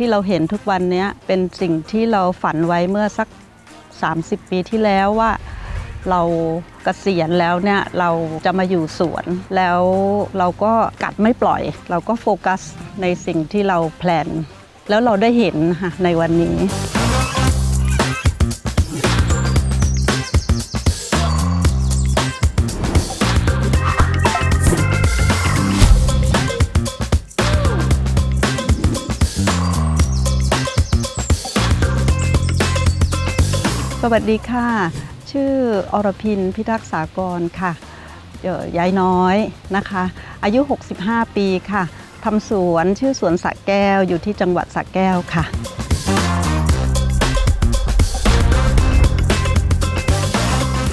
ที่เราเห็นทุกวันนี้เป็นสิ่งที่เราฝันไว้เมื่อสัก 30 ปีที่แล้วว่าเราเกษียณแล้วเนี่ยเราจะมาอยู่สวน แล้วเราก็กัดไม่ปล่อย เราก็โฟกัสในสิ่งที่เราแพลนแล้วเราได้เห็นในวันนี้ สวัสดีค่ะ ชื่ออรพินพิทักษากรค่ะเอ่อยายน้อยนะคะ อายุ 65 ปีค่ะทำสวนชื่อสวนสระแก้วอยู่ที่จังหวัดสระแก้วค่ะ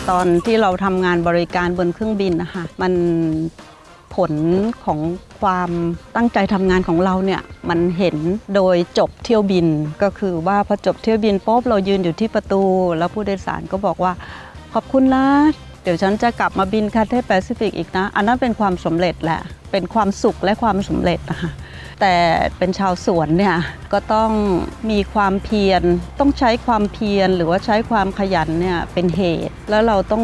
ตอนที่เราทำงานบริการบนเครื่องบินนะคะมัน ผลของความตั้งใจทำงานของเราเนี่ยมันเห็นโดยจบเที่ยวบิน ก็คือว่าพอจบเที่ยวบินปุ๊บเรายืนอยู่ที่ประตู แล้วผู้โดยสารก็บอกว่าขอบคุณนะเดี๋ยวฉันจะกลับมาบินคาเทแปซิฟิกอีกนะ อันนั้นเป็นความสำเร็จแหละ เป็นความสุขและความสำเร็จนะคะแต่เป็นชาวสวนเนี่ยก็ต้องมีความเพียร ต้องใช้ความเพียรหรือว่าใช้ความขยันเนี่ยเป็นเหตุ แล้วเราต้อง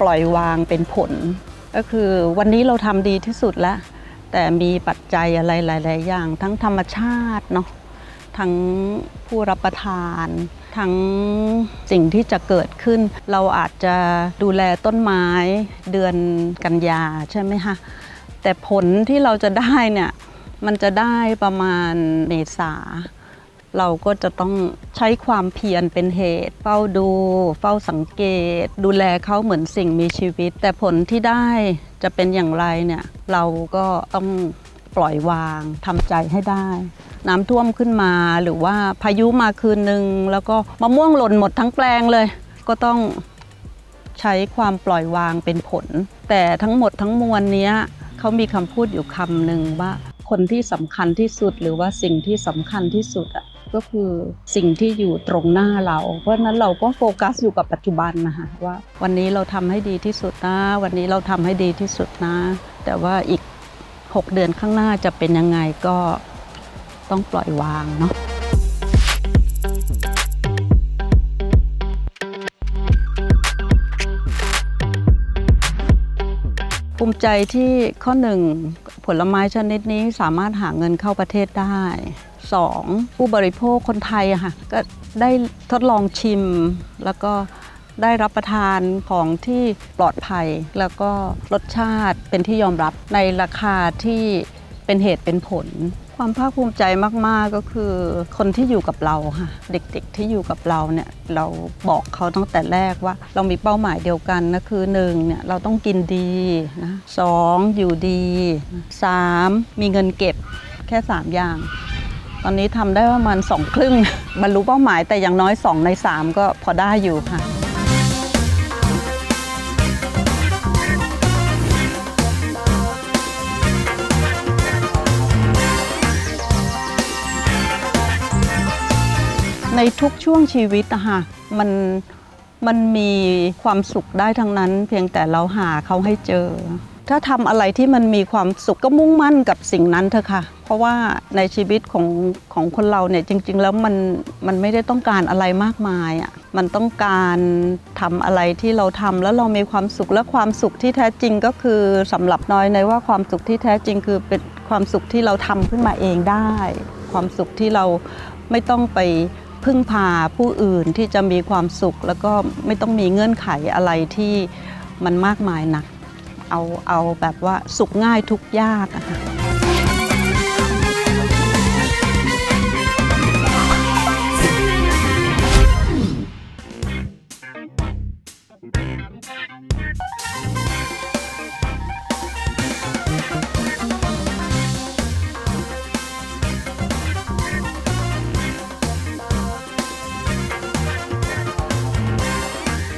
ปล่อยวางเป็นผล ก็คือวันนี้เราทำดีที่สุดแล้ว แต่มีปัจจัยอะไรหลาย ๆ อย่าง ทั้งธรรมชาติเนาะทั้งผู้รับประทาน ทั้งสิ่งที่จะเกิดขึ้น เราอาจจะดูแลต้นไม้เดือนกันยาใช่ไหมคะแต่ผลที่เราจะได้เนี่ยมันจะได้ประมาณเมษา เราก็จะต้องใช้ความเพียรเป็นเหตุ เฝ้าดู เฝ้าสังเกต ดูแลเขาเหมือนสิ่งมีชีวิต แต่ผลที่ได้จะเป็นอย่างไรเนี่ย เราก็ต้องปล่อยวางทำใจให้ได้ น้ำท่วมขึ้นมาหรือว่าพายุมาคืนหนึ่งแล้วก็มะม่วงหล่นหมดทั้งแปลงเลย ก็ต้องใช้ความปล่อยวางเป็นผล แต่ทั้งหมดทั้งมวลเนี้ยเขามีคำพูดอยู่คำหนึ่งว่าคนที่สำคัญที่สุดหรือว่าสิ่งที่สำคัญที่สุดอะ ก็คือสิ่งที่อยู่ตรงหน้าเรา เพราะนั้นเราก็โฟกัสอยู่กับปัจจุบันนะคะว่าวันนี้เราทำให้ดีที่สุดนะวันนี้เราทำให้ดีที่สุดนะ แต่ว่าอีก 6 เดือนข้างหน้าจะเป็นยังไงก็ต้องปล่อยวางเนาะภูมิใจที่ข้อหนึ่ง ผลไม้ชนิดนี้สามารถหาเงินเข้าประเทศได้ 2. ผู้บริโภคคนไทยค่ะก็ได้ทดลองชิม แล้วก็ได้รับประทานของที่ปลอดภัย แล้วก็รสชาติเป็นที่ยอมรับในราคาที่เป็นเหตุเป็นผล ความภาคภูมิใจมาก ๆ ก็คือคนที่อยู่กับเราค่ะ เด็กๆที่อยู่กับเราเนี่ยเราบอกเขาตั้งแต่แรกว่า เรามีเป้าหมายเดียวกันนะคือหนึ่งเนี่ยเราต้องกินดีนะสองอยู่ดีสามมีเงินเก็บแค่3อย่าง ตอนนี้ทำได้ประมาณสองครึ่งบรรลุเป้าหมายแต่อย่างน้อย2ใน3ก็พอได้อยู่ค่ะ ในทุกช่วงชีวิตอะค่ะมันมันมีความสุขได้ทั้งนั้น เพียงแต่เราหาเขาให้เจอ ถ้าทำอะไรที่มันมีความสุขก็มุ่งมั่นกับสิ่งนั้นเถอะค่ะ เพราะว่าในชีวิตของของคนเราเนี่ยจริง ๆ แล้วมันมันไม่ได้ต้องการอะไรมากมายอะมันต้องการทำอะไรที่เราทำแล้วเรามีความสุขและความสุขที่แท้จริงก็คือสำหรับน้อยในว่าความสุขที่แท้จริงคือเป็นความสุขที่เราทำขึ้นมาเองได้ ความสุขที่เราไม่ต้องไป พึ่งพาผู้อื่นที่จะมีความสุข แล้วก็ไม่ต้องมีเงื่อนไขอะไรที่มันมากมายนัก เอาเอาแบบว่าสุขง่ายทุกยากอะค่ะ